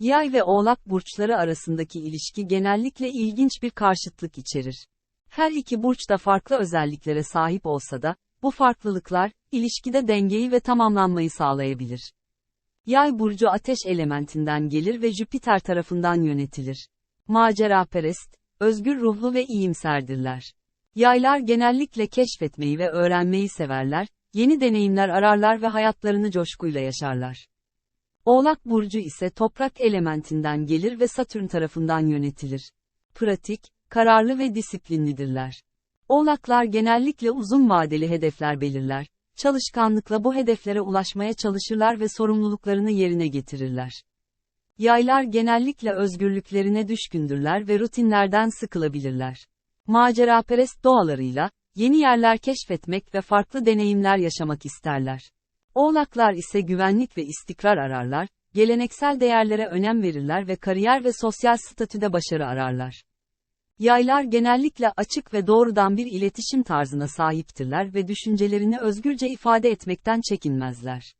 Yay ve Oğlak burçları arasındaki ilişki genellikle ilginç bir karşıtlık içerir. Her iki burç da farklı özelliklere sahip olsa da, bu farklılıklar, ilişkide dengeyi ve tamamlanmayı sağlayabilir. Yay burcu ateş elementinden gelir ve Jüpiter tarafından yönetilir. Maceraperest, özgür ruhlu ve iyimserdirler. Yaylar genellikle keşfetmeyi ve öğrenmeyi severler, yeni deneyimler ararlar ve hayatlarını coşkuyla yaşarlar. Oğlak burcu ise toprak elementinden gelir ve Satürn tarafından yönetilir. Pratik, kararlı ve disiplinlidirler. Oğlaklar genellikle uzun vadeli hedefler belirler, çalışkanlıkla bu hedeflere ulaşmaya çalışırlar ve sorumluluklarını yerine getirirler. Yaylar genellikle özgürlüklerine düşkündürler ve rutinlerden sıkılabilirler. Maceraperest doğalarıyla, yeni yerler keşfetmek ve farklı deneyimler yaşamak isterler. Oğlaklar ise güvenlik ve istikrar ararlar, geleneksel değerlere önem verirler ve kariyer ve sosyal statüde başarı ararlar. Yaylar genellikle açık ve doğrudan bir iletişim tarzına sahiptirler ve düşüncelerini özgürce ifade etmekten çekinmezler.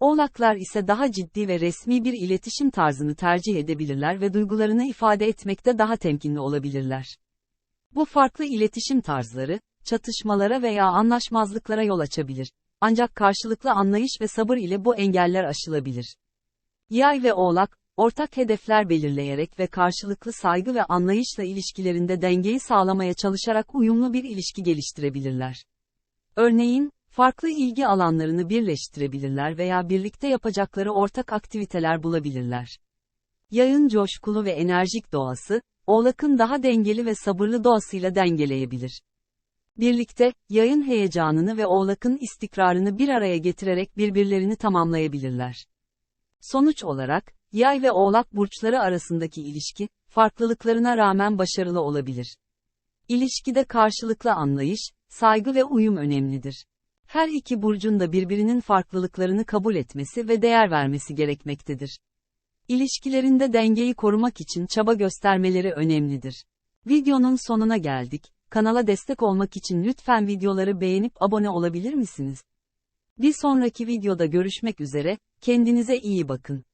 Oğlaklar ise daha ciddi ve resmi bir iletişim tarzını tercih edebilirler ve duygularını ifade etmekte daha temkinli olabilirler. Bu farklı iletişim tarzları, çatışmalara veya anlaşmazlıklara yol açabilir. Ancak karşılıklı anlayış ve sabır ile bu engeller aşılabilir. Yay ve Oğlak, ortak hedefler belirleyerek ve karşılıklı saygı ve anlayışla ilişkilerinde dengeyi sağlamaya çalışarak uyumlu bir ilişki geliştirebilirler. Örneğin, farklı ilgi alanlarını birleştirebilirler veya birlikte yapacakları ortak aktiviteler bulabilirler. Yayın coşkulu ve enerjik doğası, Oğlak'ın daha dengeli ve sabırlı doğasıyla dengeleyebilir. Birlikte, yayın heyecanını ve oğlakın istikrarını bir araya getirerek birbirlerini tamamlayabilirler. Sonuç olarak, yay ve oğlak burçları arasındaki ilişki, farklılıklarına rağmen başarılı olabilir. İlişkide karşılıklı anlayış, saygı ve uyum önemlidir. Her iki burcun da birbirinin farklılıklarını kabul etmesi ve değer vermesi gerekmektedir. İlişkilerinde dengeyi korumak için çaba göstermeleri önemlidir. Videonun sonuna geldik. Kanala destek olmak için lütfen videoları beğenip abone olabilir misiniz? Bir sonraki videoda görüşmek üzere, kendinize iyi bakın.